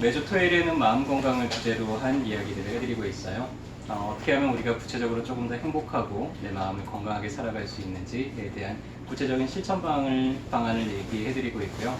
매주 토요일에는 마음 건강을 주제로 한 이야기들을 해드리고 있어요. 어, 떻게 하면 우리가 구체적으로 조금 더 행복하고 내 마음을 건강하게 살아갈 수 있는지에 대한 구체적인 실천 방을, 방안을 얘기해드리고 있고요.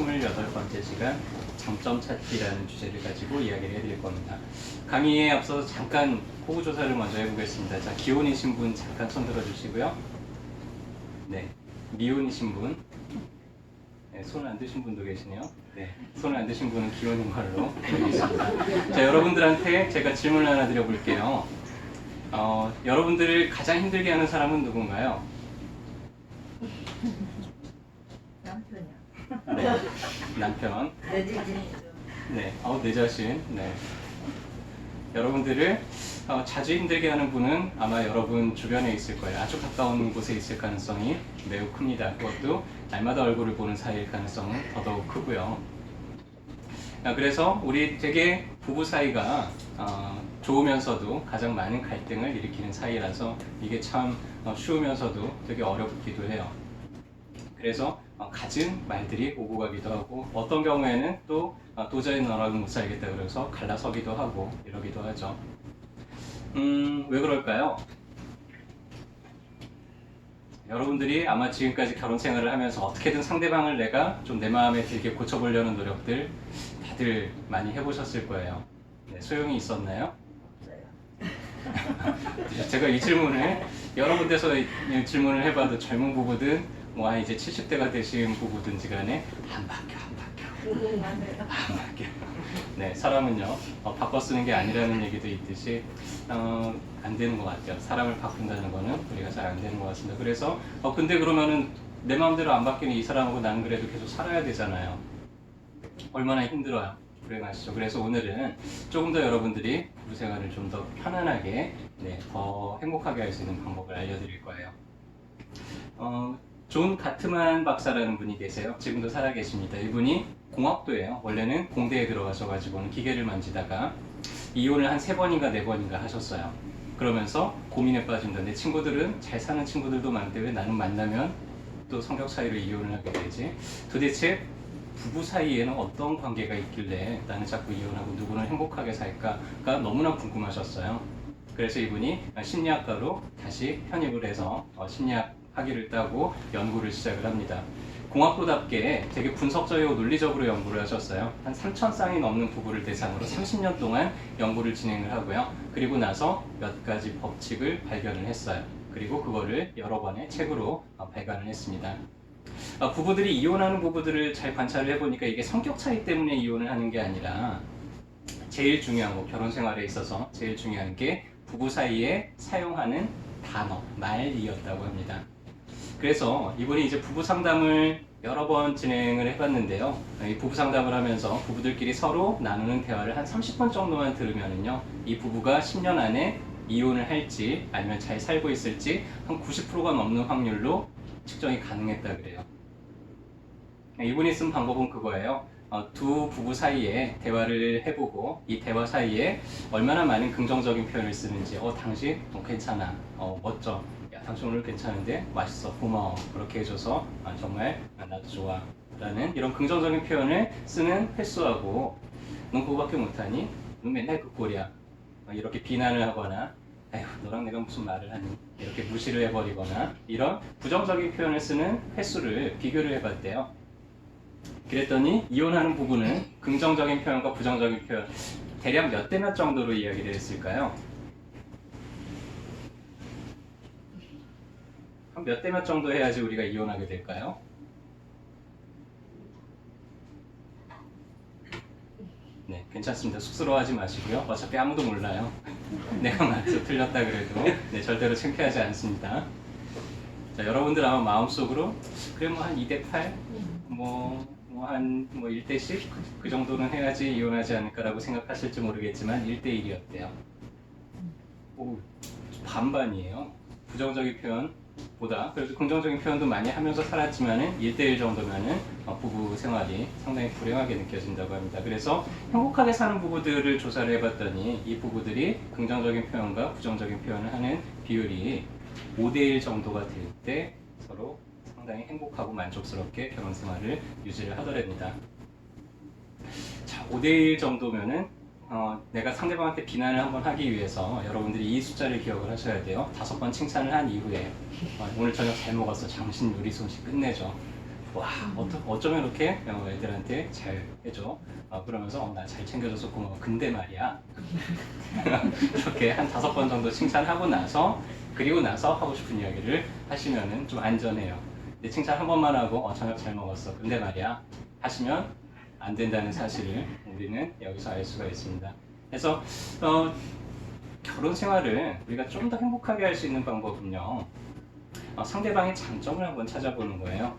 오늘은 28번째 시간 장점 찾기라는 주제를 가지고 이야기를 해드릴 겁니다. 강의에 앞서서 잠깐 호구 조사를 먼저 해보겠습니다. 자, 기혼이신 분 잠깐 손 들어주시고요. 네, 미혼이신 분, 네, 손을 안 드신 분도 계시네요. 네, 손을 안 드신 분은 기혼인 걸로. 자, 여러분들한테 제가 질문을 하나 드려볼게요. 어, 여러분들을 가장 힘들게 하는 사람은 누군가요? 남편이야. 네, 남편. 내 자신이죠. 네, 어, 내 자신. 네. 여러분들을 어, 자주 힘들게 하는 분은 아마 여러분 주변에 있을 거예요. 아주 가까운 곳에 있을 가능성이 매우 큽니다. 그것도 날마다 얼굴을 보는 사이일 가능성은 더더욱 크고요. 아, 그래서 우리 되게 부부 사이가 어, 좋으면서도 가장 많은 갈등을 일으키는 사이라서 이게 참 어, 쉬우면서도 되게 어렵기도 해요. 그래서 어, 갖은 말들이 오고 가기도 하고 어떤 경우에는 또 어, 도저히 너랑은 못 살겠다 그래서 갈라서기도 하고 이러기도 하죠. 음, 왜 그럴까요? 여러분들이 아마 지금까지 결혼 생활을 하면서 어떻게든 상대방을 내가 좀 내 마음에 들게 고쳐보려는 노력들 다들 많이 해보셨을 거예요. 네, 소용이 있었나요? 제가 이 질문을 여러 군데서 이 질문을 해봐도 젊은 부부든 뭐한 이제 70대가 되신 부부든지 간에 안 바뀌어 안 바뀌어. 안 바뀌어 네 사람은요 어, 바꿔 쓰는 게 아니라는 얘기도 있듯이 어, 안 되는 것 같아요 사람을 바꾼다는 거는 우리가 잘 안 되는 것 같습니다 그래서 어 근데 그러면은 내 마음대로 안 바뀌는 이 사람하고 나는 그래도 계속 살아야 되잖아요 얼마나 힘들어요. 불행하시죠. 그래서 오늘은 조금 더 여러분들이 부부 생활을 좀 더 편안하게, 네, 더 행복하게 할 수 있는 방법을 알려드릴 거예요. 어, 존 가트만 박사라는 분이 계세요. 지금도 살아계십니다. 이분이 공학도예요. 원래는 공대에 들어가셔가지고는 기계를 만지다가 이혼을 한 세 번인가 네 번인가 하셨어요. 그러면서 고민에 빠진다. 내 친구들은 잘 사는 친구들도 많은데 왜 나는 만나면 또 성격 차이로 이혼을 하게 되지? 도대체 부부 사이에는 어떤 관계가 있길래 나는 자꾸 이혼하고 누구는 행복하게 살까가 너무나 궁금하셨어요. 그래서 이분이 심리학과로 다시 편입을 해서 어, 심리학 학위를 따고 연구를 시작을 합니다. 공학도답게 되게 분석적이고 논리적으로 연구를 하셨어요. 한 3천 쌍이 넘는 부부를 대상으로 30년 동안 연구를 진행을 하고요. 그리고 나서 몇 가지 법칙을 발견을 했어요. 그리고 그거를 여러 번의 책으로 어, 발간을 했습니다. 아, 부부들이 이혼하는 부부들을 잘 관찰을 해보니까 이게 성격 차이 때문에 이혼을 하는 게 아니라 제일 중요한 거 결혼 생활에 있어서 제일 중요한 게 부부 사이에 사용하는 단어 말이었다고 합니다. 그래서 이분이 이제 부부 상담을 여러 번 진행을 해봤는데요. 이 부부 상담을 하면서 부부들끼리 서로 나누는 대화를 한 30분 정도만 들으면은요, 이 부부가 10년 안에 이혼을 할지 아니면 잘 살고 있을지 한 90%가 넘는 확률로 측정이 가능했다 그래요. 이분이 쓴 방법은 그거예요. 어, 두 부부 사이에 대화를 해보고 이 대화 사이에 얼마나 많은 긍정적인 표현을 쓰는지 어 당신 어, 괜찮아 어 멋져 야 당신 오늘 괜찮은데? 맛있어. 고마워. 그렇게 해줘서 아, 정말 아, 나도 좋아. 라는 이런 긍정적인 표현을 쓰는 횟수하고 넌 그거밖에 못하니? 넌 맨날 그 꼴이야. 어, 이렇게 비난을 하거나 에휴 너랑 내가 무슨 말을 하니? 이렇게 무시를 해버리거나 이런 부정적인 표현을 쓰는 횟수를 비교를 해봤대요. 그랬더니 이혼하는 부부는 긍정적인 표현과 부정적인 표현 대략 몇 대 몇 정도로 이야기를 했을까요? 한 몇 대 몇 정도 해야지 우리가 이혼하게 될까요? 네, 괜찮습니다. 쑥스러워하지 마시고요. 어차피 아무도 몰라요. 내가 맞죠, 틀렸다 그래도 네, 절대로 창피하지 않습니다. 자, 여러분들 아마 마음속으로 그래 뭐한 2대 8, 뭐한뭐 1대 10, 그 정도는 해야지 이혼하지 않을까라고 생각하실지 모르겠지만 1대 1이었대요. 오, 반반이에요. 부정적인 표현 보다 그래도 긍정적인 표현도 많이 하면서 살았지만은 1대 1 정도면은 어, 부부 생활이 상당히 불행하게 느껴진다고 합니다. 그래서 행복하게 사는 부부들을 조사를 해봤더니 이 부부들이 긍정적인 표현과 부정적인 표현을 하는 비율이 5대1 정도가 될 때 서로 상당히 행복하고 만족스럽게 결혼 생활을 유지를 하더랍니다. 자, 5대1 정도면은 어, 내가 상대방한테 비난을 한번 하기 위해서 여러분들이 이 숫자를 기억을 하셔야 돼요. 다섯 번 칭찬을 한 이후에 어, 오늘 저녁 잘 먹었어. 장신 요리 솜씨 끝내줘. 와, 어떠, 어쩌면 이렇게 어, 애들한테 잘 해줘. 어, 그러면서 어, 나 잘 챙겨줘서 고마워. 근데 말이야. 이렇게 한 다섯 번 정도 칭찬하고 나서 그리고 나서 하고 싶은 이야기를 하시면은 좀 안전해요. 근데 칭찬 한 번만 하고 어, 저녁 잘 먹었어. 근데 말이야. 하시면 안 된다는 사실을 우리는 여기서 알 수가 있습니다. 그래서 어, 결혼 생활을 우리가 좀 더 행복하게 할 수 있는 방법은요. 어, 상대방의 장점을 한번 찾아보는 거예요.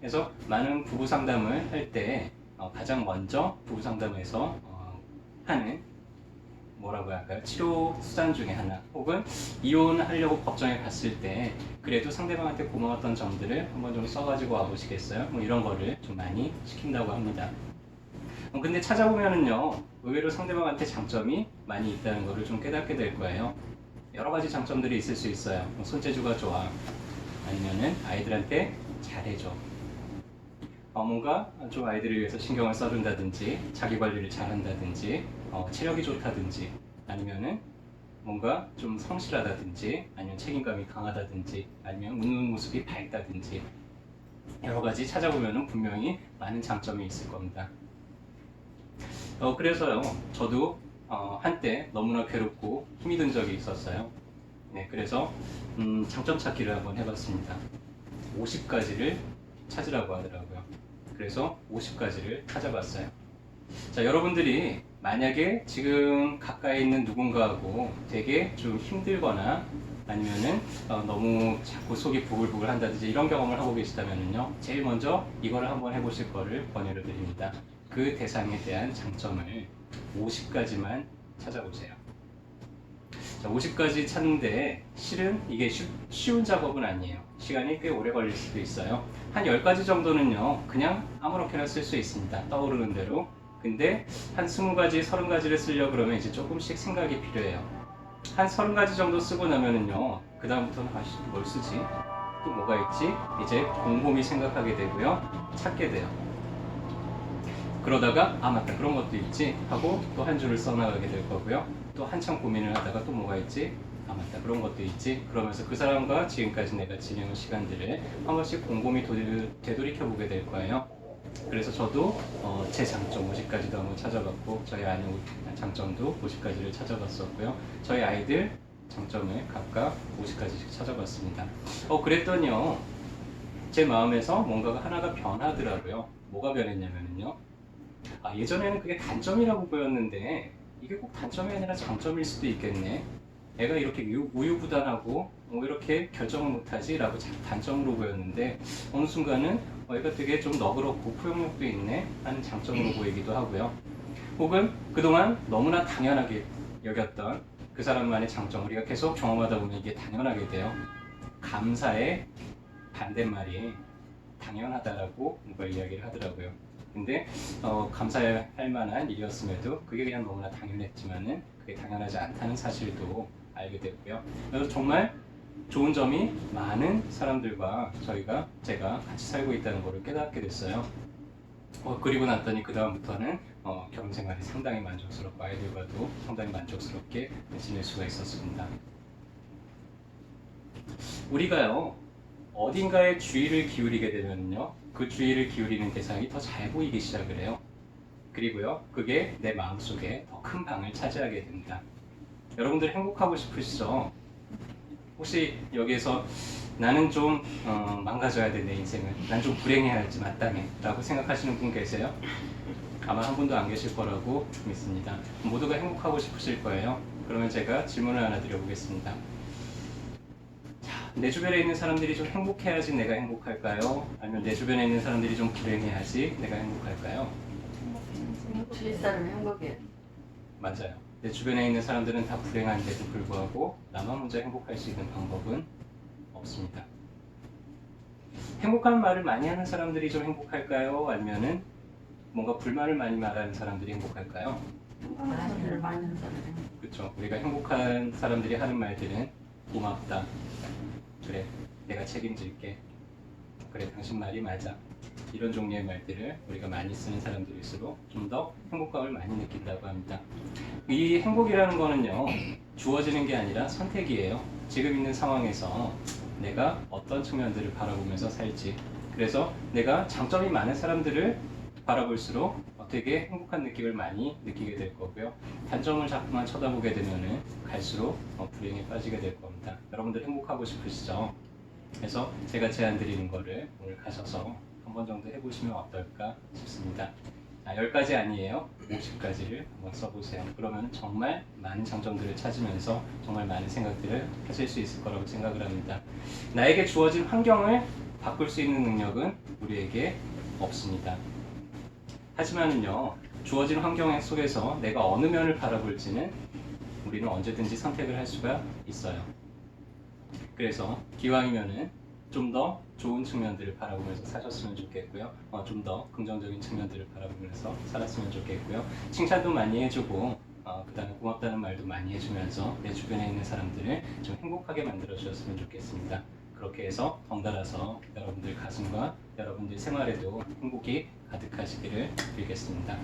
그래서 많은 부부 상담을 할때 어, 가장 먼저 부부 상담에서 어, 하는 뭐라고 할까요? 치료 수단 중에 하나 혹은 이혼하려고 법정에 갔을 때 그래도 상대방한테 고마웠던 점들을 한번 좀 써가지고 와보시겠어요? 뭐 이런 거를 좀 많이 시킨다고 합니다. 어, 근데 찾아보면은요 의외로 상대방한테 장점이 많이 있다는 거를 좀 깨닫게 될 거예요. 여러 가지 장점들이 있을 수 있어요. 뭐 손재주가 좋아, 아니면은 아이들한테 잘해줘. 어, 뭔가 좀 아이들을 위해서 신경을 써준다든지, 자기 관리를 잘한다든지, 어, 체력이 좋다든지, 아니면은 뭔가 좀 성실하다든지, 아니면 책임감이 강하다든지, 아니면 웃는 모습이 밝다든지, 여러 가지 찾아보면은 분명히 많은 장점이 있을 겁니다. 어, 그래서요, 저도 어, 한때 너무나 괴롭고 힘이 든 적이 있었어요. 네, 그래서 음, 장점 찾기를 한번 해봤습니다. 50가지를 찾으라고 하더라고요. 그래서 50가지를 찾아봤어요. 자, 여러분들이 만약에 지금 가까이 있는 누군가하고 되게 좀 힘들거나 아니면은 어, 너무 자꾸 속이 부글부글 한다든지 이런 경험을 하고 계시다면요 제일 먼저 이거를 한번 해보실 거를 권유를 드립니다. 그 대상에 대한 장점을 50가지만 찾아보세요. 자, 50가지 찾는데 실은 이게 쉬, 쉬운 작업은 아니에요. 시간이 꽤 오래 걸릴 수도 있어요. 한 10가지 정도는요, 그냥 아무렇게나 쓸 수 있습니다. 떠오르는 대로. 근데 한 20가지, 30가지를 쓰려고 그러면 이제 조금씩 생각이 필요해요. 한 30가지 정도 쓰고 나면은요, 그다음부터는 아씨, 뭘 쓰지? 또 뭐가 있지? 이제 곰곰이 생각하게 되고요, 찾게 돼요. 그러다가 아 맞다 그런 것도 있지 하고 또 한 줄을 써나가게 될 거고요. 또 한참 고민을 하다가 또 뭐가 있지? 아 맞다 그런 것도 있지. 그러면서 그 사람과 지금까지 내가 지내온 시간들을 한 번씩 곰곰이 되돌이켜 보게 될 거예요. 그래서 저도 어, 제 장점 50가지도 한번 찾아봤고 저희 아내 장점도 50가지를 찾아봤었고요. 저희 아이들 장점을 각각 50가지씩 찾아봤습니다. 어 그랬더니요. 제 마음에서 뭔가가 하나가 변하더라고요. 뭐가 변했냐면요. 아, 예전에는 그게 단점이라고 보였는데 이게 꼭 단점이 아니라 장점일 수도 있겠네. 애가 이렇게 유- 우유부단하고 뭐 이렇게 결정을 못하지라고 자- 단점으로 보였는데 어느 순간은 어, 애가 되게 좀 너그럽고 포용력도 있네 하는 장점으로 보이기도 하고요. 혹은 그동안 너무나 당연하게 여겼던 그 사람만의 장점 우리가 계속 경험하다 보면 이게 당연하게 돼요. 감사의 반대말이 당연하다라고 누가 이야기를 하더라고요. 근데 어, 감사할 만한 일이었음에도 그게 그냥 너무나 당연했지만은 그게 당연하지 않다는 사실도 알게 됐고요. 그래서 정말 좋은 점이 많은 사람들과 저희가 제가 같이 살고 있다는 것을 깨닫게 됐어요. 어, 그리고 났더니 그 다음부터는 어, 결혼 생활이 상당히 만족스럽고 아이들과도 상당히 만족스럽게 지낼 수가 있었습니다. 우리가요 어딘가에 주의를 기울이게 되면요 그 주의를 기울이는 대상이 더 잘 보이기 시작을 해요. 그리고요 그게 내 마음속에 더 큰 방을 차지하게 됩니다. 여러분들 행복하고 싶으시죠? 혹시 여기에서 나는 좀 어, 망가져야 돼 내 인생을 난좀 불행해야 할지 마땅해 라고 생각하시는 분 계세요? 아마 한 분도 안 계실 거라고 믿습니다. 모두가 행복하고 싶으실 거예요. 그러면 제가 질문을 하나 드려보겠습니다. 자, 내 주변에 있는 사람들이 좀 행복해야지 내가 행복할까요? 아니면 내 주변에 있는 사람들이 좀 불행해야지 내가 행복할까요? 실사는 행복해. 맞아요. 내 주변에 있는 사람들은 다 불행한데도 불구하고 나만 먼저 행복할 수 있는 방법은 없습니다. 행복한 말을 많이 하는 사람들이 좀 행복할까요? 아니면은 뭔가 불만을 많이 말하는 사람들이 행복할까요? 소리를 많이 하는 사람이. 그렇죠. 우리가 행복한 사람들이 하는 말들은 고맙다. 그래, 내가 책임질게. 그래 당신 말이 맞아 이런 종류의 말들을 우리가 많이 쓰는 사람들일수록 좀 더 행복감을 많이 느낀다고 합니다. 이 행복이라는 거는요 주어지는 게 아니라 선택이에요. 지금 있는 상황에서 내가 어떤 측면들을 바라보면서 살지. 그래서 내가 장점이 많은 사람들을 바라볼수록 되게 행복한 느낌을 많이 느끼게 될 거고요. 단점을 자꾸만 쳐다보게 되면은 갈수록 어, 불행에 빠지게 될 겁니다. 여러분들 행복하고 싶으시죠? 그래서 제가 제안 드리는 거를 오늘 가셔서 한 번 정도 해보시면 어떨까 싶습니다. 아, 10가지 아니에요. 50가지를 한번 써보세요. 그러면 정말 많은 장점들을 찾으면서 정말 많은 생각들을 하실 수 있을 거라고 생각을 합니다. 나에게 주어진 환경을 바꿀 수 있는 능력은 우리에게 없습니다. 하지만은요, 주어진 환경 속에서 내가 어느 면을 바라볼지는 우리는 언제든지 선택을 할 수가 있어요. 그래서 기왕이면은 좀 더 좋은 측면들을 바라보면서 사셨으면 좋겠고요. 어, 좀 더 긍정적인 측면들을 바라보면서 살았으면 좋겠고요. 칭찬도 많이 해주고 어, 그다음에 고맙다는 말도 많이 해주면서 내 주변에 있는 사람들을 좀 행복하게 만들어 주셨으면 좋겠습니다. 그렇게 해서 덩달아서 여러분들 가슴과 여러분들 생활에도 행복이 가득하시기를 빌겠습니다.